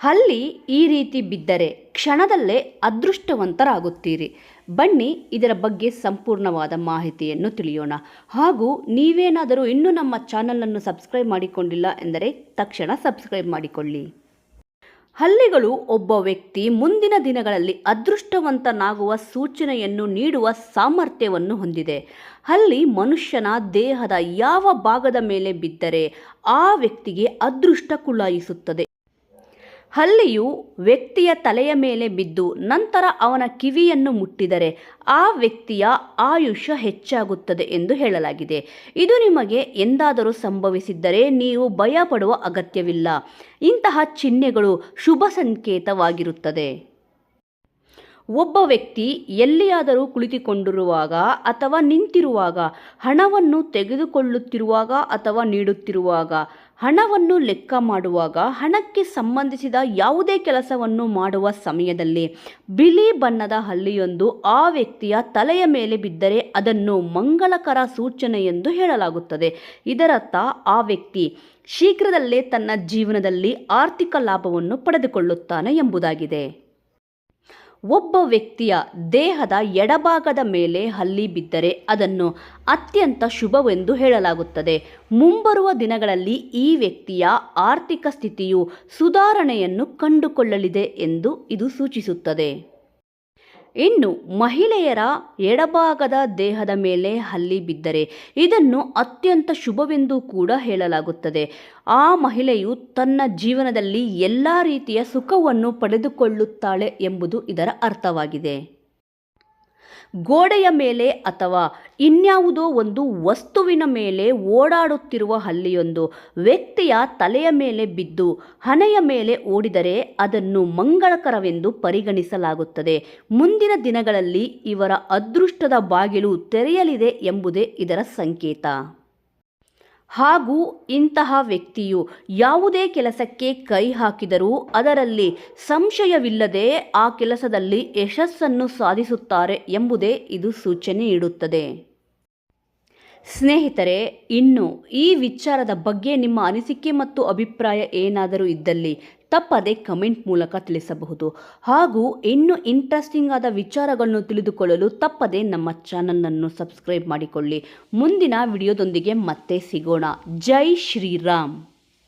ಹಲ್ಲಿ ಈ ರೀತಿ ಬಿದ್ದರೆ ಕ್ಷಣದಲ್ಲೇ ಅದೃಷ್ಟವಂತರಾಗುತ್ತೀರಿ. ಬನ್ನಿ ಇದರ ಬಗ್ಗೆ ಸಂಪೂರ್ಣವಾದ ಮಾಹಿತಿಯನ್ನು ತಿಳಿಯೋಣ. ಹಾಗೂ ನೀವೇನಾದರೂ ಇನ್ನೂ ನಮ್ಮ ಚಾನಲನ್ನು ಸಬ್ಸ್ಕ್ರೈಬ್ ಮಾಡಿಕೊಂಡಿಲ್ಲ ಎಂದರೆ ತಕ್ಷಣ ಸಬ್ಸ್ಕ್ರೈಬ್ ಮಾಡಿಕೊಳ್ಳಿ. ಹಲ್ಲಿಗಳು ಒಬ್ಬ ವ್ಯಕ್ತಿ ಮುಂದಿನ ದಿನಗಳಲ್ಲಿ ಅದೃಷ್ಟವಂತನಾಗುವ ಸೂಚನೆಯನ್ನು ನೀಡುವ ಸಾಮರ್ಥ್ಯವನ್ನು ಹೊಂದಿದೆ. ಹಲ್ಲಿ ಮನುಷ್ಯನ ದೇಹದ ಯಾವ ಭಾಗದ ಮೇಲೆ ಬಿದ್ದರೆ ಆ ವ್ಯಕ್ತಿಗೆ ಅದೃಷ್ಟ ಕುಳಾಯಿಸುತ್ತದೆ. ಹಲ್ಲಿಯು ವ್ಯಕ್ತಿಯ ತಲೆಯ ಮೇಲೆ ಬಿದ್ದು ನಂತರ ಅವನ ಕಿವಿಯನ್ನು ಮುಟ್ಟಿದರೆ ಆ ವ್ಯಕ್ತಿಯ ಆಯುಷ್ಯ ಹೆಚ್ಚಾಗುತ್ತದೆ ಎಂದು ಹೇಳಲಾಗಿದೆ. ಇದು ನಿಮಗೆ ಎಂದಾದರೂ ಸಂಭವಿಸಿದ್ದರೆ ನೀವು ಭಯಪಡುವ ಅಗತ್ಯವಿಲ್ಲ. ಇಂತಹ ಚಿಹ್ನೆಗಳು ಶುಭ ಸಂಕೇತವಾಗಿರುತ್ತದೆ ಒಬ್ಬ ವ್ಯಕ್ತಿ ಎಲ್ಲಿಯಾದರೂ ಕುಳಿತುಕೊಂಡಿರುವಾಗ ಅಥವಾ ನಿಂತಿರುವಾಗ ಹಣವನ್ನು ತೆಗೆದುಕೊಳ್ಳುತ್ತಿರುವಾಗ ಅಥವಾ ನೀಡುತ್ತಿರುವಾಗ ಹಣವನ್ನು ಲೆಕ್ಕ ಮಾಡುವಾಗ ಹಣಕ್ಕೆ ಸಂಬಂಧಿಸಿದ ಯಾವುದೇ ಕೆಲಸವನ್ನು ಮಾಡುವ ಸಮಯದಲ್ಲಿ ಬಿಳಿ ಬಣ್ಣದ ಹಲ್ಲಿಯೊಂದು ಆ ವ್ಯಕ್ತಿಯ ತಲೆಯ ಮೇಲೆ ಬಿದ್ದರೆ ಅದನ್ನು ಮಂಗಳಕರ ಸೂಚನೆ ಎಂದು ಹೇಳಲಾಗುತ್ತದೆ. ಇದರರ್ಥ ಆ ವ್ಯಕ್ತಿ ಶೀಘ್ರದಲ್ಲೇ ತನ್ನ ಜೀವನದಲ್ಲಿ ಆರ್ಥಿಕ ಲಾಭವನ್ನು ಪಡೆದುಕೊಳ್ಳುತ್ತಾನೆ ಎಂಬುದಾಗಿದೆ. ಒಬ್ಬ ವ್ಯಕ್ತಿಯ ದೇಹದ ಎಡಭಾಗದ ಮೇಲೆ ಹಲ್ಲಿ ಬಿದ್ದರೆ ಅದನ್ನು ಅತ್ಯಂತ ಶುಭವೆಂದು ಹೇಳಲಾಗುತ್ತದೆ. ಮುಂಬರುವ ದಿನಗಳಲ್ಲಿ ಈ ವ್ಯಕ್ತಿಯ ಆರ್ಥಿಕ ಸ್ಥಿತಿಯು ಸುಧಾರಣೆಯನ್ನು ಕಂಡುಕೊಳ್ಳಲಿದೆ ಎಂದು ಇದು ಸೂಚಿಸುತ್ತದೆ. ಇನ್ನು ಮಹಿಳೆಯರ ಎಡಭಾಗದ ದೇಹದ ಮೇಲೆ ಹಲ್ಲಿ ಬಿದ್ದರೆ ಇದನ್ನು ಅತ್ಯಂತ ಶುಭವೆಂದು ಕೂಡ ಹೇಳಲಾಗುತ್ತದೆ. ಆ ಮಹಿಳೆಯು ತನ್ನ ಜೀವನದಲ್ಲಿ ಎಲ್ಲ ರೀತಿಯ ಸುಖವನ್ನು ಪಡೆದುಕೊಳ್ಳುತ್ತಾಳೆ ಎಂಬುದು ಇದರ ಅರ್ಥವಾಗಿದೆ. ಗೋಡೆಯ ಮೇಲೆ ಅಥವಾ ಇನ್ಯಾವುದೋ ಒಂದು ವಸ್ತುವಿನ ಮೇಲೆ ಓಡಾಡುತ್ತಿರುವ ಹಲ್ಲಿಯೊಂದು ವ್ಯಕ್ತಿಯ ತಲೆಯ ಮೇಲೆ ಬಿದ್ದು ಹಣೆಯ ಮೇಲೆ ಓಡಿದರೆ ಅದನ್ನು ಮಂಗಳಕರವೆಂದು ಪರಿಗಣಿಸಲಾಗುತ್ತದೆ. ಮುಂದಿನ ದಿನಗಳಲ್ಲಿ ಇವರ ಅದೃಷ್ಟದ ಬಾಗಿಲು ತೆರೆಯಲಿದೆ ಎಂಬುದೇ ಇದರ ಸಂಕೇತ. ಹಾಗೂ ಇಂತಹ ವ್ಯಕ್ತಿಯು ಯಾವುದೇ ಕೆಲಸಕ್ಕೆ ಕೈ ಹಾಕಿದರೂ ಅದರಲ್ಲಿ ಸಂಶಯವಿಲ್ಲದೆ ಆ ಕೆಲಸದಲ್ಲಿ ಯಶಸ್ಸನ್ನು ಸಾಧಿಸುತ್ತಾರೆ ಎಂಬುದೇ ಇದು ಸೂಚನೆ ನೀಡುತ್ತದೆ. ಸ್ನೇಹಿತರೆ, ಇನ್ನು ಈ ವಿಚಾರದ ಬಗ್ಗೆ ನಿಮ್ಮ ಅನಿಸಿಕೆ ಮತ್ತು ಅಭಿಪ್ರಾಯ ಏನಾದರೂ ಇದ್ದಲ್ಲಿ ತಪ್ಪದೆ ಕಮೆಂಟ್ ಮೂಲಕ ತಿಳಿಸಬಹುದು. ಹಾಗೂ ಇನ್ನೂ ಇಂಟ್ರೆಸ್ಟಿಂಗ್ ಆದ ವಿಚಾರಗಳನ್ನು ತಿಳಿದುಕೊಳ್ಳಲು ತಪ್ಪದೆ ನಮ್ಮ ಚಾನಲನ್ನು ಸಬ್ಸ್ಕ್ರೈಬ್ ಮಾಡಿಕೊಳ್ಳಿ. ಮುಂದಿನ ವಿಡಿಯೋದೊಂದಿಗೆ ಮತ್ತೆ ಸಿಗೋಣ. ಜೈ ಶ್ರೀರಾಮ್.